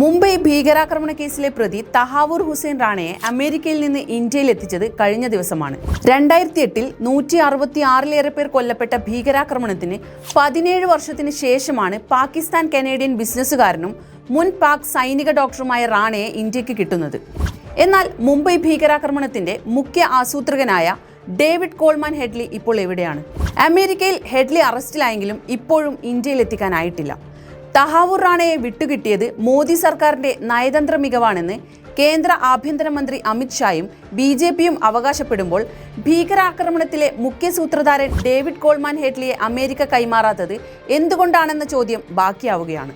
മുംബൈ ഭീകരാക്രമണ കേസിലെ പ്രതി തഹാവൂർ ഹുസൈൻ റാണയെ അമേരിക്കയിൽ നിന്ന് ഇന്ത്യയിൽ എത്തിച്ചത് കഴിഞ്ഞ ദിവസമാണ്. രണ്ടായിരത്തി എട്ടിൽ നൂറ്റി അറുപത്തി ആറിലേറെ പേർ കൊല്ലപ്പെട്ട ഭീകരാക്രമണത്തിന് പതിനേഴ് വർഷത്തിന് ശേഷമാണ് പാകിസ്ഥാൻ കനേഡിയൻ ബിസിനസ്സുകാരനും മുൻ പാക് സൈനിക ഡോക്ടറുമായ റാണയെ ഇന്ത്യയ്ക്ക് കിട്ടുന്നത്. എന്നാൽ മുംബൈ ഭീകരാക്രമണത്തിന്റെ മുഖ്യ ആസൂത്രകനായ ഡേവിഡ് കോൾമാൻ ഹെഡ്ലി ഇപ്പോൾ എവിടെയാണ്? അമേരിക്കയിൽ ഹെഡ്ലി അറസ്റ്റിലായെങ്കിലും ഇപ്പോഴും ഇന്ത്യയിൽ എത്തിക്കാനായിട്ടില്ല. തഹാവൂർ റാണയെ വിട്ടുകിട്ടിയത് മോദി സർക്കാരിന്റെ നയതന്ത്ര മികവാണെന്ന് കേന്ദ്ര ആഭ്യന്തരമന്ത്രി അമിത്ഷായും ബി ജെ പിയും അവകാശപ്പെടുമ്പോൾ ഭീകരാക്രമണത്തിലെ മുഖ്യ സൂത്രധാരൻ ഡേവിഡ് കോൾമാൻ ഹെഡ്ലിയെ അമേരിക്ക കൈമാറാത്തത് എന്തുകൊണ്ടാണെന്ന ചോദ്യം ബാക്കിയാവുകയാണ്.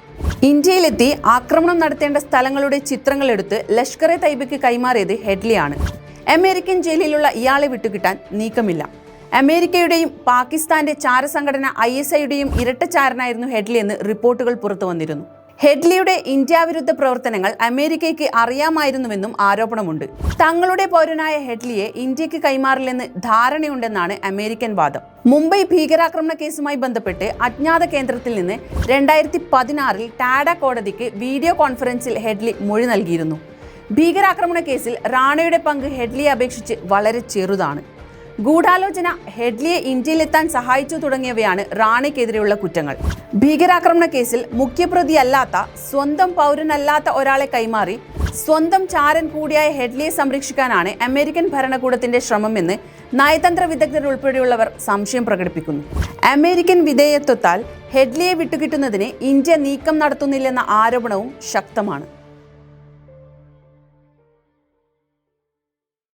ഇന്ത്യയിലെത്തി ആക്രമണം നടത്തേണ്ട സ്ഥലങ്ങളുടെ ചിത്രങ്ങളെടുത്ത് ലഷ്കർ എ തൈബയ്ക്ക് കൈമാറിയത് ഹെഡ്ലിയാണ് അമേരിക്കൻ ജയിലിലുള്ള ഇയാളെ വിട്ടുകിട്ടാൻ നീക്കമില്ല. അമേരിക്കയുടെയും പാകിസ്ഥാന്റെ ചാരസംഘടന ഐ എസ് ഐയുടെയും ഇരട്ടച്ചാരനായിരുന്നു ഹെഡ്ലി എന്ന് റിപ്പോർട്ടുകൾ പുറത്തു വന്നിരുന്നു. ഹെഡ്ലിയുടെ ഇന്ത്യ വിരുദ്ധ പ്രവർത്തനങ്ങൾ അമേരിക്കയ്ക്ക് അറിയാമായിരുന്നുവെന്നും ആരോപണമുണ്ട്. തങ്ങളുടെ പൗരനായ ഹെഡ്ലിയെ ഇന്ത്യയ്ക്ക് കൈമാറില്ലെന്ന് ധാരണയുണ്ടെന്നാണ് അമേരിക്കൻ വാദം. മുംബൈ ഭീകരാക്രമണ കേസുമായി ബന്ധപ്പെട്ട് അജ്ഞാത കേന്ദ്രത്തിൽ നിന്ന് രണ്ടായിരത്തി പതിനാറിൽ ടാഡ കോടതിക്ക് വീഡിയോ കോൺഫറൻസിൽ ഹെഡ്ലി മൊഴി നൽകിയിരുന്നു. ഭീകരാക്രമണ കേസിൽ റാണയുടെ പങ്ക് ഹെഡ്ലിയെ അപേക്ഷിച്ച് വളരെ ചെറുതാണ്. ഗൂഢാലോചന ഹെഡ്ലിയെ ഇന്ത്യയിലെത്താൻ സഹായിച്ചു തുടങ്ങിയവയാണ് റാണയ്ക്കെതിരെയുള്ള കുറ്റങ്ങൾ. ഭീകരാക്രമണ കേസിൽ മുഖ്യപ്രതിയല്ലാത്ത സ്വന്തം പൗരനല്ലാത്ത ഒരാളെ കൈമാറി സ്വന്തം ചാരൻ കൂടിയായ ഹെഡ്ലിയെ സംരക്ഷിക്കാനാണ് അമേരിക്കൻ ഭരണകൂടത്തിന്റെ ശ്രമമെന്ന് നയതന്ത്ര വിദഗ്ധർ ഉൾപ്പെടെയുള്ളവർ സംശയം പ്രകടിപ്പിക്കുന്നു. അമേരിക്കൻ വിധേയത്വത്താൽ ഹെഡ്ലിയെ വിട്ടുകിട്ടുന്നതിന് ഇന്ത്യ നീക്കം നടത്തുന്നില്ലെന്ന ആരോപണവും ശക്തമാണ്.